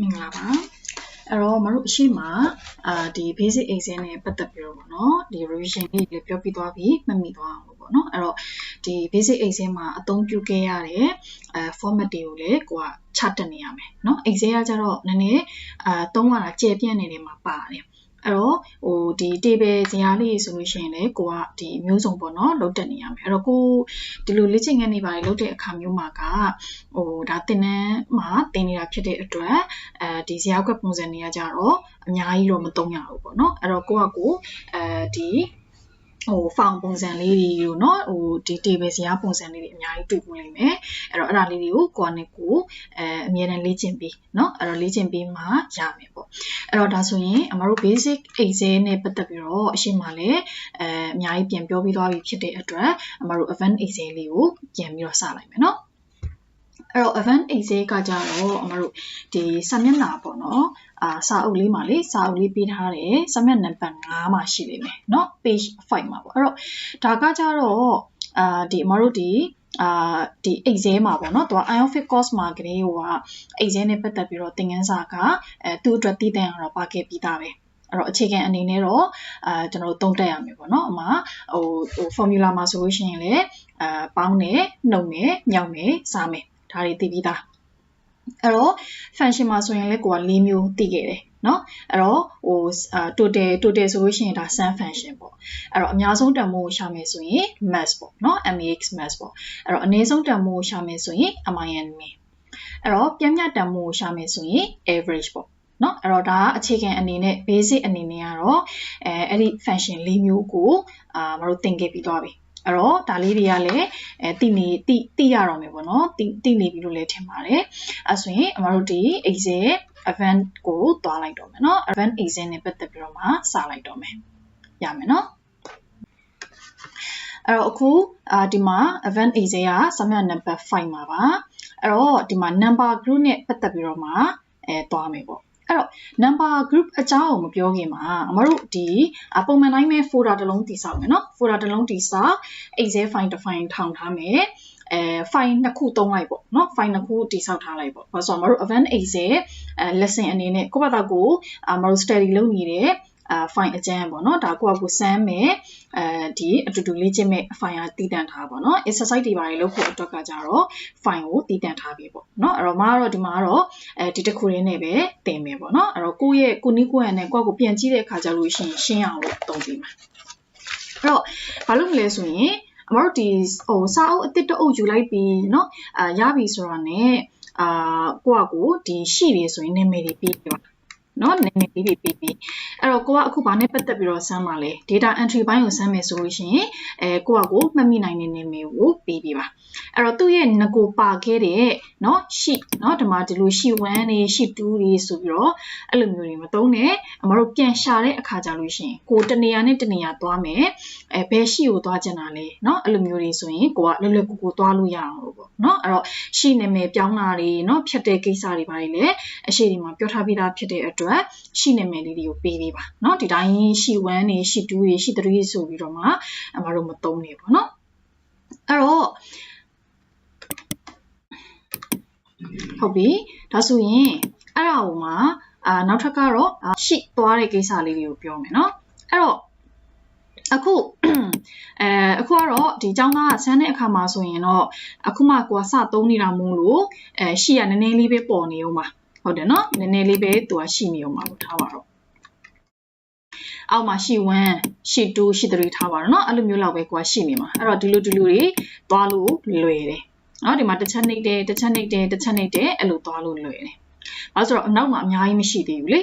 မင်္ဂလာပါအဲ့တော့မတို့အရှိမအာဒီ basic exam နဲ့ပတ်သက်ပြီးတော့ပေါ့နော်ဒီ revision လေးတွေပြောပြသွားပြီးမှတ်မိသွားအောင်လို့ပေါ့နော်အဲ့တော့ဒီ basic exam မှာအသုံးပြုခဲ့ရတဲ့အဲ format တွေကိုလည်းကိုကချတ်တင်နေရမယ်နော် exam ကကြတော့နည်းနည်းအာသုံးရတာကျေပြန့်နေတယ်မှာပါတယ် အဲ့တော့ဟိုဒီ table ဇာတ်လေးဆိုလို့ရှိရင်လည်းကိုကဒီမျိုးစုံပေါ့နော်လုတ်တက်နေရမယ်အဲ့တော့ကိုဒီလိုလေ့ကျင့်ခန်းတွေပါတယ်လုတ်တဲ့အခါမျိုးမှာကဟိုဒါသင်တန်းမှာသင်နေတာဖြစ်တဲ့အတွက်အဲဒီဇာတ်ကွက်ပုံစံတွေကကြတော့အများကြီးတော့မသုံးရဘူးပေါ့နော်အဲ့တော့ကိုကကိုအဲဒီ ဟို found ပုံစံလေးတွေလို့เนาะဟိုဒီ table ဇာတ်ပုံစံလေးတွေအများကြီးတွေ့ဖို့လိမ့်မယ်အဲ့တော့အဲ့ဒါလေးတွေကိုကိုယ်နဲ့ကိုအဲအမြဲတမ်းလေ့ကျင့်ပြီးเนาะအဲ့တော့လေ့ကျင့်ပြီးမှရမယ်ပေါ့အဲ့တော့ဒါဆိုရင်အမတို့ basic exam နဲ့ပတ်သက်ပြီးတော့အရှိမလည်းအဲအများကြီးပြန်ပြောပြီးသွားပြီဖြစ်တဲ့အတွက်အမတို့ advanced exam လေးကိုပြန်ပြီးတော့စလိုက်မယ်เนาะ အဲ့တော့ event exam ကကြတော့အမတို့ဒီစာမျက်နှာပေါ့နော်အာစာအုပ်လေးမှာလေစာအုပ်လေးပေးထားတယ်စာမျက်နှာနံပါတ်5မှာရှိလိမ့်မယ်เนาะ page 5မှာပေါ့အဲ့တော့ဒါကကြတော့အာဒီအမတို့ဒီအာဒီ exam မှာပေါ့နော်သူက IOFIC course မှာကလေးဟိုက exam နဲ့ပတ်သက်ပြီးတော့သင်ခန်းစာကအဲသူ့အတွက်တည်တံ့အောင်တော့ပါခဲ့ပြီးသားပဲအဲ့တော့အခြေခံအနေနဲ့တော့အာကျွန်တော်တို့သုံးတက်ရမယ်ပေါ့နော်အမဟိုဟို formula မှာဆိုလို့ရှိရင်လည်းအာပေါင်းတယ်နှုတ်မယ်ညောက်မယ်စားမယ် ဒါတွေသိပြီးသားအဲ့တော့ function မှာဆိုရင်လည်းကိုက၄မျိုးသိခဲ့တယ်เนาะအဲ့တော့ဟို total total ဆိုလို့ရှိရင်ဒါ sum function ပေါ့အဲ့တော့အများဆုံးတန်ဖိုးကိုရှာမယ်ဆိုရင် mass ပေါ့เนาะ max mass ပေါ့အဲ့တော့အနည်းဆုံးတန်ဖိုးကိုရှာမယ်ဆိုရင် min min အဲ့တော့ပြင်းပြတန်ဖိုးကိုရှာမယ်ဆိုရင် average ပေါ့เนาะအဲ့တော့ဒါအခြေခံအနေနဲ့ basic အနေနဲ့ကတော့အဲအဲ့ဒီ function ၄မျိုးကိုအာမတို့သင်ခဲ့ပြီးသွားပြီ အဲ့တော့ဒါလေးတွေကလည်းအဲတိနေတိတိရတော့မယ်ပေါ့နော်တိတိနေပြီလို့လည်းထင်ပါတယ်အဲဆိုရင်အမတို့ဒီ exam event ကိုသွားလိုက်တော့မယ်နော် event exam နဲ့ပတ်သက်ပြီးတော့မှစလိုက်တော့မယ်ရမယ်နော်အဲ့တော့အခုအာဒီမှာ event exam ကစာမျက်နှာ number 5မှာပါအဲ့တော့ဒီမှာ number group နဲ့ပတ်သက်ပြီးတော့မှအဲသွားမယ်ပေါ့ အဲ့တော့ number group အကြောင်းကိုမပြောခင်မှာအမတို့ဒီပုံမှန်တိုင်းပဲ folder တစ်လုံးတည်ဆောက်မယ်နော် folder တစ်လုံးတည်ဆောက် excel file တစ် file ထောင်ထားမယ်အဲ file နှစ်ခုသုံးလိုက်ပေါ့နော် file နှစ်ခုတိစောက်ထားလိုက်ပေါ့ဘာလို့ဆိုတော့မတို့ event excel အဲ lesson အနေနဲ့ကိုယ့်ဘာသာကိုအမတို့ study လုပ်နေတဲ့ အာ file အကျန်းပေါ့နော်ဒါကိုယ့်အကူစမ်းမယ်အဲဒီအတူတူလေ့ကျင့်မဲ့ file ကတည်တံ့ထားပါတော့ exercise တွေပါတယ်လုပ်ဖို့အတွက်ကကြတော့ file ကိုတည်တံ့ထားပြီပေါ့နော်အဲ့တော့မကတော့ဒီမှာကတော့အဲဒီတစ်ခုရင်းနဲ့ပဲတင်မယ်ပေါ့နော်အဲ့တော့ကိုယ့်ရဲ့ကိုနီးကိုယ့်ရနဲ့ကိုယ့်ကိုပြန်ကြည့်တဲ့အခါကျလို့ရှိရင်ရှင်းအောင်လို့သုံးပြီးမှာအဲ့တော့ဘာလို့မလဲဆိုရင်အမတို့ဒီဟိုစာအုပ်အစ်စ်တအုပ်ယူလိုက်ပြီးเนาะအာရပြီဆိုတော့ ਨੇ အာကိုယ့်အကိုဒီရှိပြီဆိုရင်နာမည်တွေပြီးပြ ပါနော်နည်းနည်းလေးတွေပြီးပြီးအဲ့တော့ကိုကအခုဘာနဲ့ပတ်သက်ပြီးတော့ဆမ်းပါလဲ data entry ဘိုင်းကိုဆမ်းမယ်ဆိုလို့ရှိရင်အဲကိုကကိုမှတ်မိနိုင်တဲ့နာမည်ကိုပြီးပြီးပါအဲ့တော့သူ့ရဲ့ငကိုပါခဲ့တဲ့เนาะ sheet เนาะဒီမှာဒီလို sheet 1တွေ sheet 2တွေဆိုပြီးတော့အဲ့လိုမျိုးတွေမသုံးနဲ့အမတို့ပြန်ရှာတဲ့အခါကြလို့ရှိရင်ကိုတနေရာနဲ့တနေရာသွားမယ်အဲဘယ် sheet ကိုသွားချင်တာလဲเนาะအဲ့လိုမျိုးတွေဆိုရင်ကိုကလွယ်လွယ်ကူကူသွားလို့ရအောင်လို့ပေါ့เนาะအဲ့တော့ sheet နာမည်ပြောင်းတာတွေเนาะဖြတ်တဲ့ကိစ္စတွေပါလေအရှိဒီမှာပြောထားပြီးသားဖြစ်တဲ့အတွက် အတွက်ရှိနာမည်လေးတွေကိုပေးပေးပါเนาะဒီတိုင်းရှိ1နေရှိ2နေရှိ3ဆိုပြီးတော့မှအမတို့မသုံးနေပေါ့เนาะအဲ့တော့ဟုတ်ပြီဒါဆိုရင်အဲ့ဒါဟိုမှာအာနောက်ထပ်ကတော့ရှိသွားတဲ့ကိစ္စလေးတွေကိုပြောမယ်เนาะအဲ့တော့အခုအဲအခုကတော့ဒီចောင်းသားဆန်းတဲ့အခါမှာဆိုရင်တော့အခုမှကိုကစသုံးနေတာမို့လို့အဲရှိရနည်းနည်းလေးပဲပေါ်နေအောင်ပါ ဟုတ်တယ်နော်နည်းနည်းလေးပဲသူကရှိနေအောင်ပါလို့ထားပါတော့အောက်မှာရှိ1ရှိ2ရှိ3ထားပါတော့เนาะအဲ့လိုမျိုးလောက်ပဲကိုကရှိနေမှာအဲ့တော့ဒီလိုဒီလိုတွေသွားလို့လွယ်တယ်เนาะဒီမှာတစ်ချက်နှိပ်တယ်တစ်ချက်နှိပ်တယ်တစ်ချက်နှိပ်တယ်အဲ့လိုသွားလို့လွယ်တယ်ဘာလို့ဆိုတော့အနောက်မှာအများကြီးမရှိသေးဘူးလေ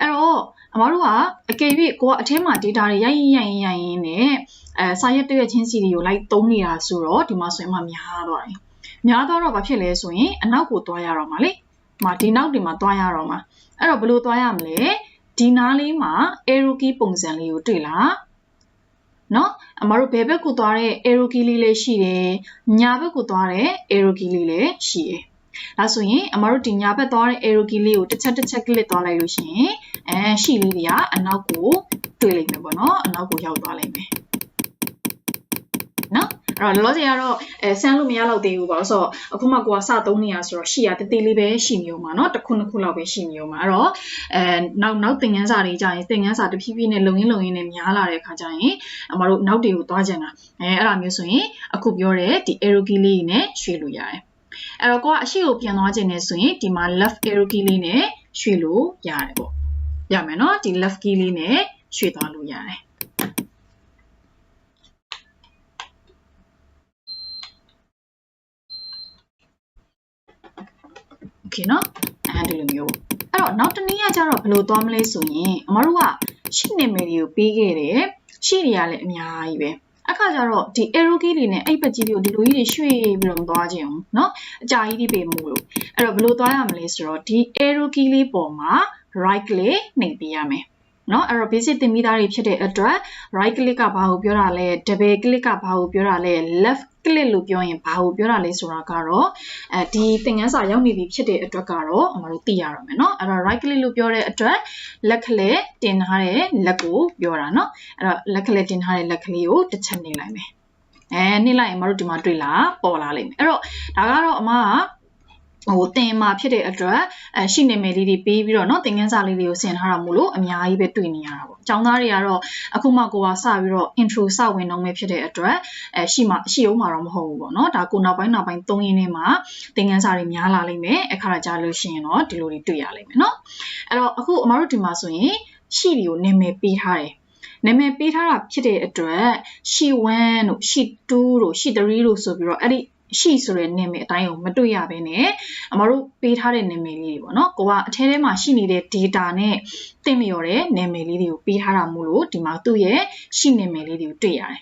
အဲ့တော့အမတို့ကအကယ်၍ကိုကအထဲမှာ data တွေရိုက်ရင်ရိုက်ရင်ရိုက်ရင်နဲ့အဲစာရက်တရွက်ချင်းစီတွေကိုလိုက်သုံးနေတာဆိုတော့ဒီမှာဆိုရင်မှများသွားတယ်များသွားတော့ဘာဖြစ်လဲဆိုရင်အနောက်ကိုသွားရတော့မှာလေ မှာဒီနောက်တွေမှာသွားရတော့မှာအဲ့တော့ဘယ်လိုသွားရမလဲဒီနားလေးမှာ arrow key ပုံစံလေးကိုတွေ့လားနော်အမတို့ဘယ်ဘက်ကိုသွားတဲ့ arrow key လေးလည်းရှိတယ်ညာဘက်ကိုသွားတဲ့ arrow key လေးလည်းရှိတယ်ဒါဆိုရင်အမတို့ဒီညာဘက်သွားတဲ့ arrow key လေးကိုတစ်ချက်တစ်ချက်ကလစ်သွားလိုက်လို့ရှိရင်အဲရှိလေးတွေကအနောက်ကိုတွေ့လိမ့်မယ်ပေါ့နော်အနောက်ကိုရောက်သွားလိမ့်မယ်နော် အဲ့တော့လောလောဆယ်ကတော့အဲဆန်းလို့မရတော့သေးဘူးပေါ့ဆိုတော့အခုမှကိုကစသုံးနေရဆိုတော့ရှိရတသေးလေးပဲရှိမျိုးမှာเนาะတစ်ခုနှစ်ခုလောက်ပဲရှိမျိုးမှာအဲ့တော့အဲနောက်နောက်သင်ခန်းစာတွေကြာရင်သင်ခန်းစာတဖြည်းဖြည်းနဲ့လုံရင်းလုံရင်းနဲ့များလာတဲ့အခါကျရင်အမတို့နောက်တွေကိုသွားကြတာအဲအဲ့ဒါမျိုးဆိုရင်အခုပြောတဲ့ဒီ arrow key လေးနဲ့ရွှေ့လို့ရတယ်အဲ့တော့ကိုကအရှိကိုပြန်သွားခြင်းနဲ့ဆိုရင်ဒီမှာ left arrow key လေးနဲ့ရွှေ့လို့ရတယ်ပေါ့ရမယ်เนาะဒီ left key လေးနဲ့ရွှေ့သွားလို့ရတယ် okay เนาะအဲဒီလိုမျိုးအဲ့တော့နောက်တစ်နည်းကကျတော့ဘယ်လိုသွားမလဲဆိုရင်အမတို့ကရှိနေမယ်တွေကိုပေးခဲ့တယ်ရှိတွေကလည်းအများကြီးပဲအခါကျတော့ဒီ arrow key တွေနဲ့အဲ့ပတ်ကြီးတွေကိုဒီလိုကြီးတွေရွှေ့ပြီးတော့မသွားခြင်းအောင်เนาะအကြာကြီးတွေပေးမို့လို့အဲ့တော့ဘယ်လိုသွားရမလဲဆိုတော့ဒီ arrow key လေးပေါ်မှာ right click နှိပ်ပေးရမယ် เนาะအဲ့တော့ basic သင်မိသားတွေဖြစ်တဲ့အတွက် right click ကဘာကိုပြောတာလဲ double click ကဘာကိုပြောတာလဲ left click လို့ပြောရင်ဘာကိုပြောတာလဲဆိုတာကတော့အဲဒီသင်ခန်းစာရောက်နေပြီဖြစ်တဲ့အတွက်ကတော့အမတို့သိရတော့မယ်เนาะအဲ့တော့ right click လို့ပြောတဲ့အတွက်လက်ကလေးတင်ထားတဲ့လက်ကိုပြောတာเนาะအဲ့တော့လက်ကလေးတင်ထားတဲ့လက်ကလေးကိုတစ်ချက်နေလိုက်မယ်အဲနေလိုက်ရင်မတို့ဒီမှာတွေ့လာပေါ်လာလိမ့်မယ်အဲ့တော့ဒါကတော့အမက ဟိုတင်မှာဖြစ်တဲ့အတွက်အဲရှိနေမယ်လေးတွေပေးပြီးတော့เนาะသင်ခန်းစာလေးတွေကိုဆင်ထားတာမို့လို့အများကြီးပဲတွေ့နေရတာပေါ့။ကျောင်းသားတွေကတော့အခုမှကိုကစပြီးတော့ intro စဝင်တော့မယ်ဖြစ်တဲ့အတွက်အဲရှိမှရှိအောင်မှာတော့မဟုတ်ဘူးပေါ့เนาะ။ဒါကိုနောက်ပိုင်းနောက်ပိုင်းသုံးရင်းနဲ့မှသင်ခန်းစာတွေများလာလိမ့်မယ်။အခါကြလို့ရှိရင်တော့ဒီလိုတွေတွေ့ရလိမ့်မယ်เนาะ။အဲ့တော့အခုအမတို့ဒီမှာဆိုရင်ရှိတွေကိုနာမည်ပေးထားတယ်။နာမည်ပေးထားတာဖြစ်တဲ့အတွက်ရှိ1တို့ရှိ2တို့ရှိ3တို့ဆိုပြီးတော့အဲ့ဒီ ရှိဆိုတဲ့နာမည်အတိုင်းကိုမတွေ့ရဘဲနဲ့အမတို့ပေးထားတဲ့နာမည်လေးတွေပေါ့နော်ကိုကအထဲထဲမှာရှိနေတဲ့ data နဲ့သင်လျော်တဲ့နာမည်လေးတွေကိုပေးထားတာမို့လို့ဒီမှာသူ့ရဲ့ရှိနာမည်လေးတွေကိုတွေ့ရတယ်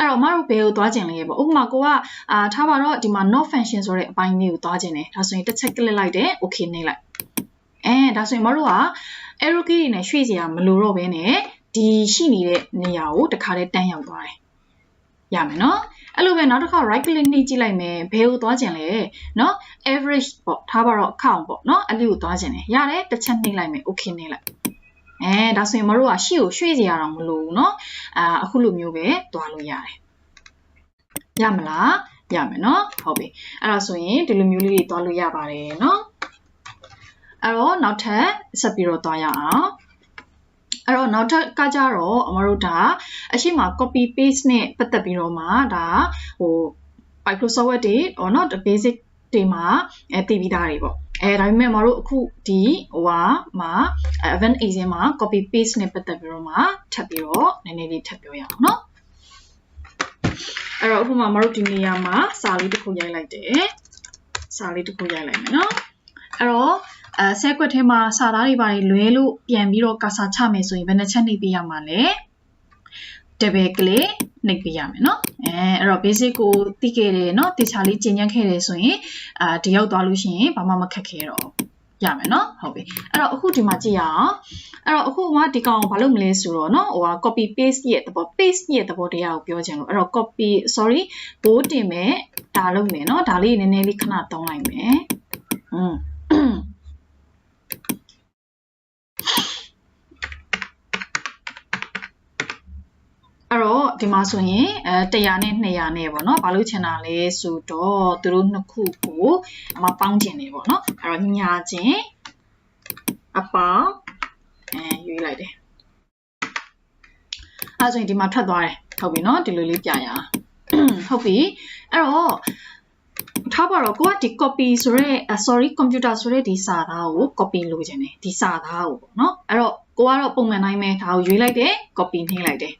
အဲ့တော့မတို့ဘယ်ကိုသွားကျင်လဲပေါ့ဥပမာကိုကအာထားပါတော့ဒီမှာ not function ဆိုတဲ့အပိုင်းလေးကိုသွားကျင်တယ်ဒါဆိုရင်တစ်ချက် click လိုက်တယ် okay နှိပ်လိုက်အဲဒါဆိုရင်မတို့က arrow key တွေနဲ့ရွှေ့စရာမလိုတော့ဘဲနဲ့ဒီရှိနေတဲ့နေရာကိုတခါတည်းတန်းရောက်သွားတယ် ရမယ်နော်အဲ့လိုပဲနောက်တစ်ခါ right click နှိပ်ကြည့်လိုက်မယ်ဘယ်ကိုသွားကျင်လဲเนาะ average ပေါ့ထားပါတော့ count ပေါ့เนาะအဲ့လိုကိုသွားကျင်တယ်ရတယ်တစ်ချက်နှိပ်လိုက်မယ် okay နှိပ်လိုက်အဲဒါဆိုရင်မတို့ကရှေ့ကိုရွှေ့စီရအောင်မလို့ဘူးเนาะအာအခုလိုမျိုးပဲသွားလို့ရတယ်ရမလားရမယ်เนาะဟုတ်ပြီအဲ့ဒါဆိုရင်ဒီလိုမျိုးလေးတွေသွားလို့ရပါတယ်เนาะအဲ့တော့နောက်ထပ်ဆက်ပြီးတော့သွားရအောင် အဲ့တော့နောက်ထပ်ကကြတော့အမတို့ဒါအရှိမ copy paste နဲ့ပတ်သက်ပြီးတော့မှဒါဟို Microsoft Word တွေဟောနော် basic တွေမှာအဲသိပြီးသားတွေပေါ့အဲဒါပေမဲ့မတို့အခုဒီဟိုဟာမှာ event agent မှာ copy paste နဲ့ပတ်သက်ပြီးတော့မှထပ်ပြီးတော့နည်းနည်းလေးထပ်ပြောရအောင်နော်အဲ့တော့အခုမှမတို့ဒီနေရာမှာစာလေးတစ်ခုရိုက်လိုက်တယ်စာလေးတစ်ခုရိုက်လိုက်မယ်နော်အဲ့တော့ အဲဆဲကွက်ထဲမှာစာသားတွေပါတယ်လွဲလို့ပြန်ပြီးတော့ကာစာချမယ်ဆိုရင်ဘယ်နှချက်နှိပ်ပေးရမှာလဲတပည့်ကလေးနှိပ်ပေးရမယ်နော်အဲအဲ့တော့ basic ကိုသိခဲ့တယ်နော်တေချာလေးကျင့်ကြံခဲ့တယ်ဆိုရင်အာတယောက်သွားလို့ရှိရင်ဘာမှမခက်ခဲတော့ရမယ်နော်ဟုတ်ပြီအဲ့တော့အခုဒီမှာကြည့်ရအောင်အဲ့တော့အခုကဒီကောင်ကိုဘာလုပ်မလဲဆိုတော့နော်ဟိုက copy paste ရဲ့သဘော paste ရဲ့သဘောတရားကိုပြောချင်လို့အဲ့တော့ copy sorry ဘိုးတင်မယ်ဒါလုပ်မယ်နော်ဒါလေးနည်းနည်းလေးခဏသုံးလိုက်မယ်อืม ဒီမှာဆိုရင်အဲ100နဲ့200နဲ့ပေါ့နော်ဘာလို့ချင်တာလဲဆိုတော့သူတို့နှစ်ခုကိုအမပေါင်းချင်နေပေါ့နော်အဲ့တော့ညာချင်းအပေါင်းအဲရွေးလိုက်တယ်အဲ့ဆိုရင်ဒီမှာထွက်သွားတယ်ဟုတ်ပြီနော်ဒီလိုလေးပြရအောင်ဟုတ်ပြီအဲ့တော့ထားပါတော့ကိုကဒီ copy ဆိုရဲ sorry computer ဆိုရဲဒီစာသားကို copy လုပ်ခြင်းတယ်ဒီစာသားကိုပေါ့နော်အဲ့တော့ကိုကတော့ပုံမှန်တိုင်းပဲဒါကိုရွေးလိုက်တယ် copy နှိမ့်လိုက်တယ်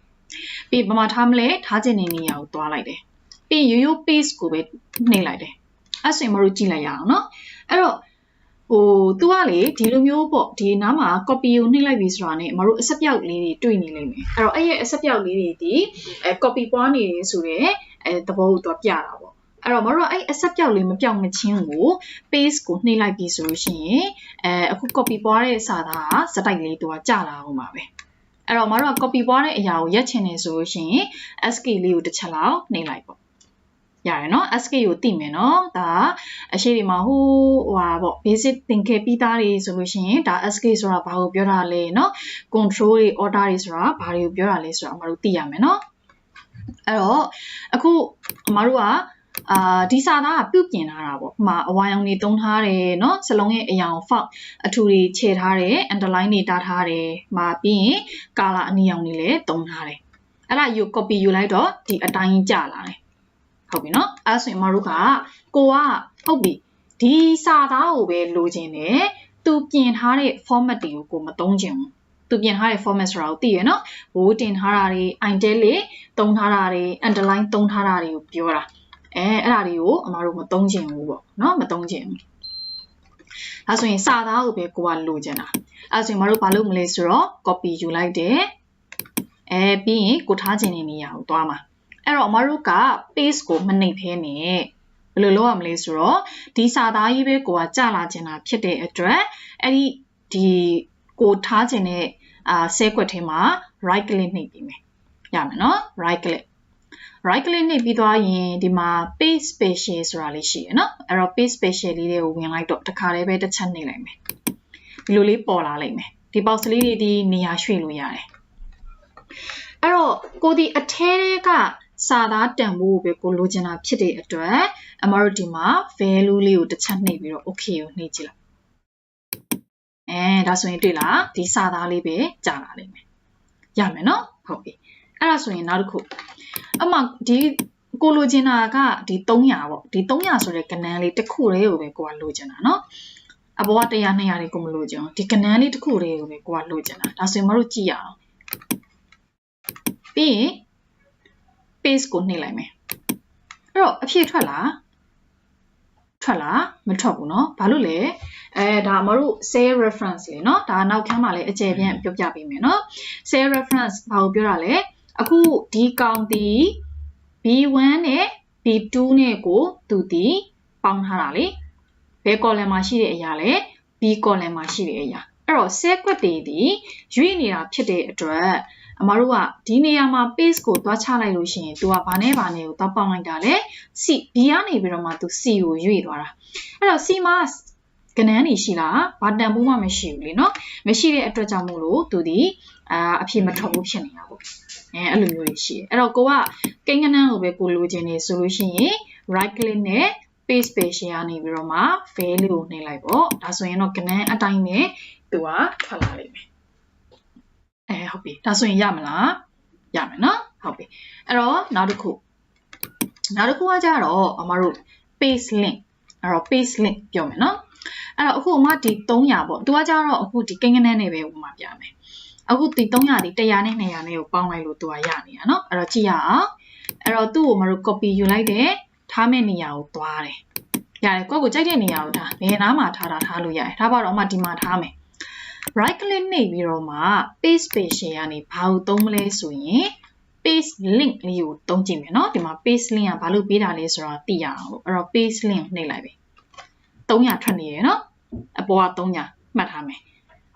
ပြီးဘာမှထားမလဲထားခြင်းနေနေရာကိုတွားလိုက်တယ်ပြီးရိုးရိုး paste ကိုပဲနှိမ့်လိုက်တယ်အဲ့ဆိုရင်မတို့ကြည့်လိုက်ရအောင်နော်အဲ့တော့ဟိုသူကလေဒီလိုမျိုးပေါ့ဒီနားမှာ copy ကိုနှိမ့်လိုက်ပြီဆိုတာနဲ့မတို့အဆက်ပြောက်လေးတွေတွေ့နေလိမ့်မယ်အဲ့တော့အဲ့ရဲ့အဆက်ပြောက်လေးတွေဒီအဲ copy ပွားနေတယ်ဆိုတော့အဲသဘောကိုသူပြတာပေါ့အဲ့တော့မတို့ကအဲ့အဆက်ပြောက်လေးမပြောက်မချင်းကို paste ကိုနှိမ့်လိုက်ပြီဆိုလို့ရှိရင်အဲအခု copy ပွားတဲ့စာသားကစတိုက်လေးသူကကြာလာအောင်ပါပဲ အဲ့တော့မတို့က copy ပွားတဲ့အရာကိုရက်ချင်နေဆိုလို့ရှိရင် SK လေးကိုတစ်ချက်လောက်နှိပ်လိုက်ပေါ့ရတယ်နော် SK ကိုသိမယ်နော်ဒါအရှိဒီမှာဟိုဟဟာပေါ့ basic သင်ခဲ့ပြီးသားတွေဆိုလို့ရှိရင်ဒါ SK ဆိုတာဘာကိုပြောတာလဲနော် control တွေ order တွေဆိုတာဘာတွေကိုပြောတာလဲဆိုတာမတို့သိရမယ်နော်အဲ့တော့အခုအမတို့က အာဒီစာသားကပြုတ်ပြင်ထားတာပေါ့။ဟိုမှာအဝါရောင်တွေတုံးထားတယ်เนาะစလုံးရဲ့အရောင် font အထူတွေခြေထားတယ် underline တွေတားထားတယ်။မှာပြီးရင် color အနီရောင်တွေလည်းတုံးထားတယ်။အဲ့ဒါယူ copy ယူလိုက်တော့ဒီအတိုင်းကျလာတယ်။ဟုတ်ပြီเนาะ။အဲ့ဒါဆိုရင်အမတို့ကကိုကဟုတ်ပြီဒီစာသားကိုပဲလိုချင်တယ်။သူပြင်ထားတဲ့ format တွေကိုကိုမတုံးချင်ဘူး။သူပြင်ထားတဲ့ format ဆိုတာကိုသိရနော်။ဘိုးတင်ထားတာတွေ intel လေးတုံးထားတာတွေ underline တုံးထားတာတွေကိုပြောတာ။ အဲအဲ့ဒါတွေကိုအမတို့မသုံးချင်ဘူးပေါ့နော်မသုံးချင်ဘူးဒါဆိုရင်စာသားကိုပဲကိုကလိုချင်တာအဲ့ဆိုရင်မတို့ဘာလုပ်မလဲဆိုတော့ copy ယူလိုက်တယ်အဲပြီးရင်ကိုထားချင်တဲ့နေရာကိုသွားမှာအဲ့တော့အမတို့က paste ကိုမနှိပ်ဖဲနဲ့ဘယ်လိုလုပ်ရမလဲဆိုတော့ဒီစာသားကြီးပဲကိုကကြာလာချင်တာဖြစ်တဲ့အတွက်အဲ့ဒီဒီကိုထားချင်တဲ့အာဆဲကွက်ထဲမှာ right click နှိပ်ပြီးမယ်ရမယ်နော် right click right click နှိပ်ပြီးသွားရင်ဒီမှာ page special ဆိုတာလေးရှိရနော်အဲ့တော့ page special လေးတွေကိုဝင်လိုက်တော့တခါတည်းပဲတစ်ချက်နှိပ်လိုက်မယ်ဒီလိုလေးပေါ်လာလိမ့်မယ်ဒီ box လေးတွေဒီနေရာရွှေ့လို့ရတယ်အဲ့တော့ကိုဒီအထဲကစာသားတန်ဖို့ပဲကိုလိုချင်တာဖြစ်တဲ့အတွက်အမတို့ဒီမှာ value လေးကိုတစ်ချက်နှိပ်ပြီးတော့ okay ကိုနှိပ်ကြည့်လိုက်အဲဒါဆိုရင်တွေ့လားဒီစာသားလေးပဲကြာလာလိမ့်မယ်ရမယ်နော်ဟုတ်ပြီ အဲ့ဒါဆိုရင်နောက်တစ်ခုအမှဒီကိုလိုချင်တာကဒီ300ပေါ့ဒီ300ဆိုတဲ့ကဏန်းလေးတစ်ခုတည်းကိုပဲကိုကလိုချင်တာเนาะအပေါ်က100 200လေးကိုမလိုချင်ဘူးဒီကဏန်းလေးတစ်ခုတည်းကိုပဲကိုကလိုချင်တာဒါဆိုရင်မတို့ကြည့်ရအောင်ပြီးရင် paste ကိုနှိပ်လိုက်မယ်အဲ့တော့အဖြေထွက်လာထွက်လာမထွက်ဘူးเนาะဘာလို့လဲအဲဒါမတို့ sale reference လေเนาะဒါနောက်ခန်းမှာလည်းအကျယ်ပြန့်ပြောပြပေးမယ်เนาะ sale reference ဘာကိုပြောတာလဲ အခုဒီကောင်ဒီ B1 နဲ့ B2 နဲ့ကိုသူဒီပေါင်းထားတာလေဘယ် column မှာရှိတဲ့အရာလဲ B column မှာရှိတဲ့အရာအဲ့တော့ set ကွက်တွေဒီရွေ့နေတာဖြစ်တဲ့အတွက်အမတို့ကဒီနေရာမှာ paste ကိုသွားချလိုက်လို့ရှိရင် तू ကဘာနဲ့ဘာနဲ့ကိုသွားပေါင်းလိုက်တာလဲ C B ကနေပြီးတော့မှ तू C ကိုရွေ့သွားတာအဲ့တော့ C မှာကနန်းနေရှိလားဘာတန်ဖိုးမှမရှိဘူးလေနော်မရှိတဲ့အတွက်ကြောင့်မို့လို့သူဒီအာအဖြစ်မထွက်ဘူးဖြစ်နေတာပေါ့ အဲအဲ့လိုမျိုးတွေရှိတယ်အဲ့တော့ကိုကကိန်းကနန်းကိုပဲကိုလိုချင်နေဆိုလို့ရှိရင် right click နဲ့ paste page ရနေပြီးတော့မှ value ကိုနှိပ်လိုက်ပေါ့ဒါဆိုရင်တော့ကနန်းအတိုင်းပဲသူကထွက်လာလိမ့်မယ်အဲဟုတ်ပြီဒါဆိုရင်ရမလားရမယ်နော်ဟုတ်ပြီအဲ့တော့နောက်တစ်ခုနောက်တစ်ခုကကြတော့အမတို့ paste link အဲ့တော့ paste link ပြောမယ်နော်အဲ့တော့အခုအမဒီ300ပေါ့သူကကြတော့အခုဒီကိန်းကနန်းနဲ့ပဲဥပမာပြမယ် အခုဒီ300ဒီ100နဲ့200နဲ့ကိုပေါင်းလိုက်လို့သူကရနေတာเนาะအဲ့တော့ကြည့်ရအောင်အဲ့တော့သူ့ကိုမတို့ copy ယူလိုက်တယ်ထားမဲ့နေရာကိုသွားတယ်ရတယ်ကိုယ့်ကိုကြိုက်တဲ့နေရာကိုထားဘယ်နားမှာထားတာထားလို့ရတယ်ဒါပါတော့အမဒီမှာထားမယ် right click နှိပ်ပြီးတော့မှ paste page ကနေဘာကိုသုံးမလဲဆိုရင် paste link လေးကိုသုံးကြည့်မယ်เนาะဒီမှာ paste link ကဘာလို့ပေးတာလဲဆိုတော့သိရအောင်လို့အဲ့တော့ paste link နှိပ်လိုက်ပြီ300ထွက်နေရယ်เนาะအပေါ်က300မှတ်ထားမယ်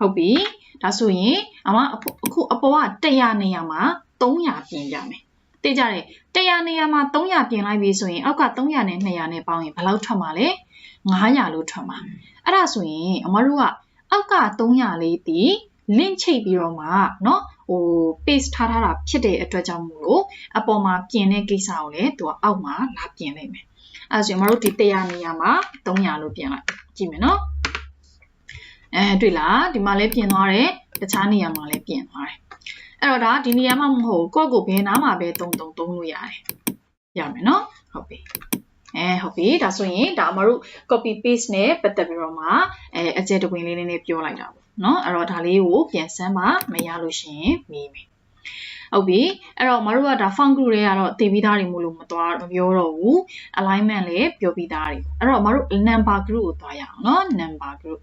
ဟုတ်ပြီဒါဆိုရင်အမအခုအပေါ်က100နေရာမှာ300ပြင်ကြမယ်သိကြတယ်100နေရာမှာ300ပြင်လိုက်ပြီဆိုရင်အောက်က300နဲ့200နဲ့ပေါင်းရင်ဘယ်လောက်ထွက်မှာလဲ900လို့ထွက်မှာအဲ့ဒါဆိုရင်အမတို့ကအောက်က300လေးတီ link ချိတ်ပြီးတော့မှเนาะဟို paste ထားထားတာဖြစ်တဲ့အတွက်ကြောင့်မို့လို့အပေါ်မှာပြင်တဲ့ကိစ္စကိုလည်းသူကအောက်မှာလာပြင်လိုက်မယ်အဲဆိုရင်မတို့ဒီ100နေရာမှာ300လို့ပြင်လိုက်ကြည့်မယ်နော် အဲတွေ့လားဒီမှာလည်းပြင်သွားတယ်တခြားနေရာမှာလည်းပြင်သွားတယ်အဲ့တော့ဒါဒီနေရာမှာမဟုတ်ကိုယ့်ကိုဘယ်နားမှာပဲတုံတုံတုံးလို့ရတယ်ရမယ်နော်ဟုတ်ပြီအဲဟုတ်ပြီဒါဆိုရင်ဒါအမတို့ copy paste နဲ့ပတ်သက်ပြီးတော့မှအဲအကျဲတဝင်လေးလေးနဲ့ပြောလိုက်တာပေါ့နော်အဲ့တော့ဒါလေးကိုပြန်စမ်းပါမရလို့ရှိရင်မီးမယ်ဟုတ်ပြီအဲ့တော့မတို့ကဒါ font group တွေကတော့တည်ပြီးသားတွေမို့လို့မသွားမပြောတော့ဘူး alignment လည်းပြောပြီးသားတွေအဲ့တော့မတို့ number group ကိုသွားရအောင်နော် number group